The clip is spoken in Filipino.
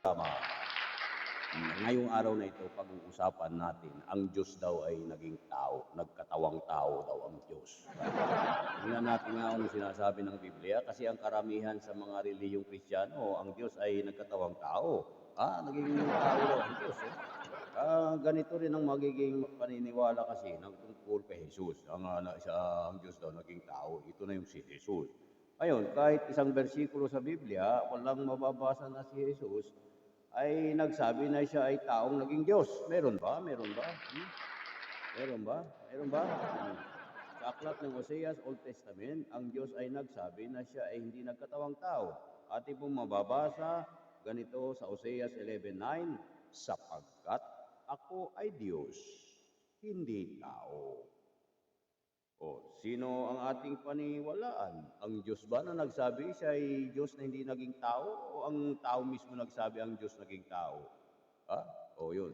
tama. Ngayong araw na ito, pag-uusapan natin, ang Diyos daw ay naging tao, nagkatawang tao daw ang Diyos. Tingnan natin nga ang sinasabi ng Biblia kasi ang karamihan sa mga reliyong Kristiyano, ang Diyos ay nagkatawang tao. Ah, naging tao daw ang Diyos. Eh. Ah, ganito rin ang magiging paniniwala kasi ng tungkol kay Jesus. Ang, ah, na- sa, ang Diyos daw naging tao. Ito na yung si Jesus. Ayun, kahit isang bersikulo sa Biblia, walang mababasa na si Jesus ay nagsabi na siya ay taong naging Diyos. Meron ba? Meron ba? Hmm? Meron ba? Meron ba? Hmm. Sa aklat ng Oseas, Old Testament, ang Diyos ay nagsabi na siya ay hindi nagkatawang tao. Ating pong mababasa ganito sa Oseas 11.9, sapagkat ako ay Diyos, hindi tao. Sino ang ating paniwalaan? Ang Diyos ba na nagsabi siya ay Diyos na hindi naging tao? O ang tao mismo nagsabi ang Diyos naging tao? Ha? O, yun.